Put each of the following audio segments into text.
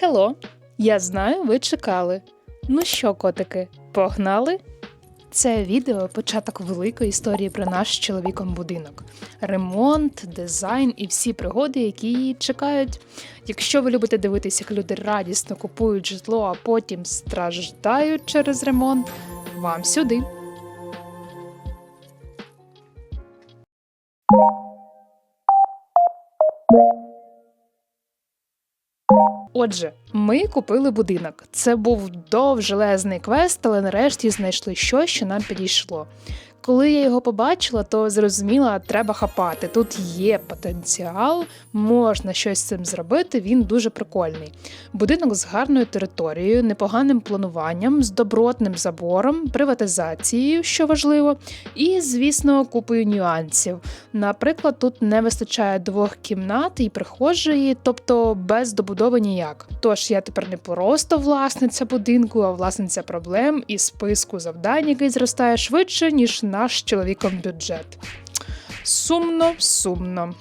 Хело, я знаю, ви чекали. Ну що, котики, погнали? Це відео початок великої історії про наш з чоловіком будинок. Ремонт, дизайн і всі пригоди, які її чекають. Якщо ви любите дивитися, як люди радісно купують житло, а потім страждають через ремонт, вам сюди. Отже, ми купили будинок. Це був довжелезний квест, але нарешті знайшли щось, що нам підійшло. Коли я його побачила, то зрозуміла, треба хапати. Тут є потенціал, можна щось з цим зробити. Він дуже прикольний. Будинок з гарною територією, непоганим плануванням, з добротним забором, приватизацією, що важливо, і, звісно, купою нюансів. Наприклад, тут не вистачає двох кімнат і прихожої, тобто без добудови ніяк. Тож я тепер не просто власниця будинку, а власниця проблем і списку завдань, який зростає швидше, ніж наш чоловіком бюджет. Сумно, сумно.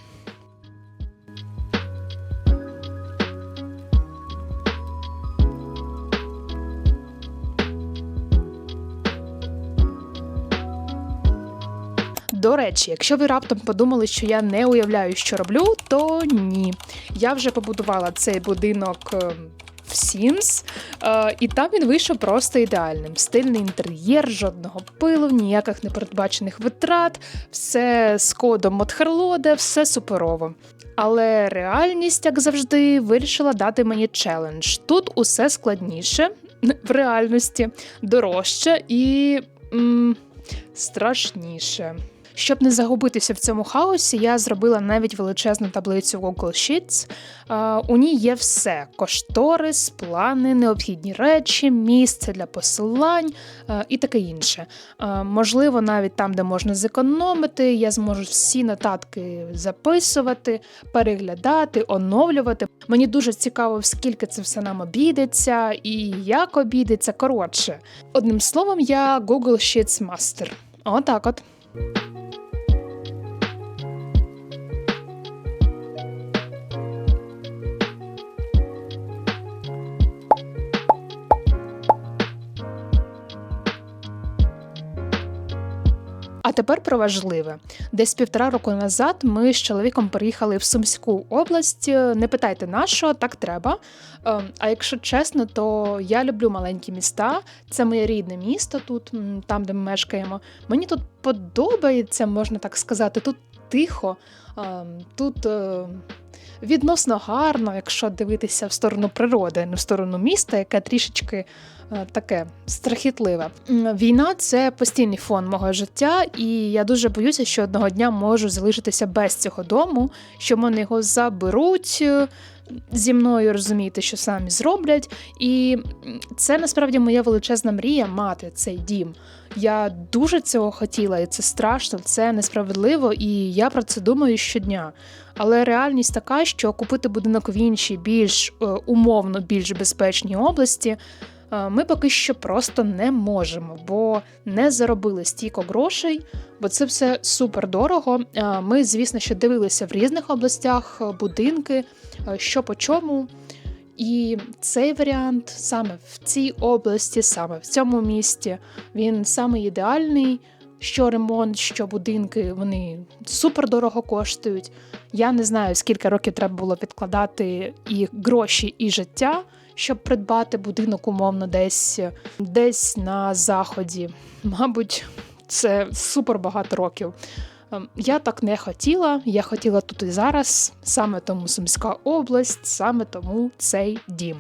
До речі, якщо ви раптом подумали, що я не уявляю, що роблю, то ні. Я вже побудувала цей будинок е, в Sims, е, і там він вийшов просто ідеальним. Стильний інтер'єр, жодного пилу, ніяких непередбачених витрат, все з кодом от Мотхерлоде, все суперово. Але реальність, як завжди, вирішила дати мені челендж. Тут усе складніше в реальності, дорожче і м, страшніше. Щоб не загубитися в цьому хаосі, я зробила навіть величезну таблицю Google Sheets. У ній є все: кошторис, плани, необхідні речі, місце для посилань і таке інше. Можливо, навіть там, де можна зекономити, я зможу всі нотатки записувати, переглядати, оновлювати. Мені дуже цікаво, скільки це все нам обійдеться і як обійдеться. Коротше, одним словом, я Google Sheets Master. Отак от. А тепер про важливе. Десь півтора року назад ми з чоловіком переїхали в Сумську область. Не питайте на що, так треба. Ем, А якщо чесно, то я люблю маленькі міста. Це моє рідне місто тут, там, де ми мешкаємо. Мені тут подобається, можна так сказати. Тут тихо, тут е, відносно гарно, якщо дивитися в сторону природи, не в сторону міста, яке трішечки е, таке страхітливе. Війна це постійний фон мого життя, і я дуже боюся, що одного дня можу залишитися без цього дому, що мене його заберуть. е, Зі мною розумієте, що самі зроблять, і це насправді моя величезна мрія мати цей дім. Я дуже цього хотіла, і це страшно, це несправедливо, і я про це думаю щодня. Але реальність така, що купити будинок в іншій, більш е, умовно більш безпечній області. е, Ми поки що просто не можемо, бо не заробили стільки грошей, бо це все супер дорого. Е, Ми, звісно, що дивилися в різних областях будинки, що по чому. І цей варіант саме в цій області, саме в цьому місті, він саме ідеальний. Що ремонт, що будинки, вони супер дорого коштують. Я не знаю, скільки років треба було відкладати і гроші, і життя, щоб придбати будинок умовно десь, десь на заході. Мабуть, це супер багато років. Ем, Я так не хотіла. Я хотіла тут і зараз, саме тому Сумська область, саме тому цей дім.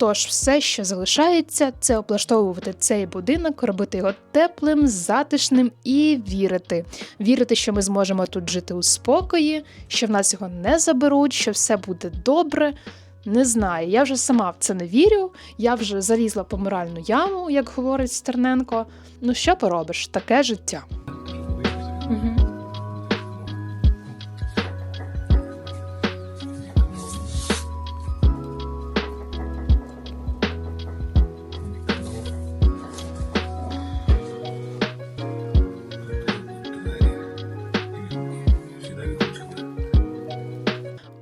Тож все, що залишається, це облаштовувати цей будинок, робити його теплим, затишним і вірити. Вірити, що ми зможемо тут жити у спокої, що в нас його не заберуть, що все буде добре. Не знаю, я вже сама в це не вірю. Я вже залізла в помиральну яму, як говорить Стерненко. Ну що поробиш, таке життя. Угу.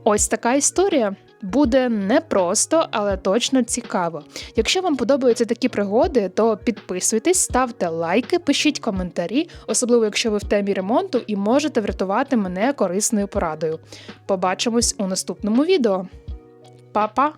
Ось така історія. Буде непросто, але точно цікаво. Якщо вам подобаються такі пригоди, то підписуйтесь, ставте лайки, пишіть коментарі, особливо якщо ви в темі ремонту і можете врятувати мене корисною порадою. Побачимось у наступному відео. Па-па!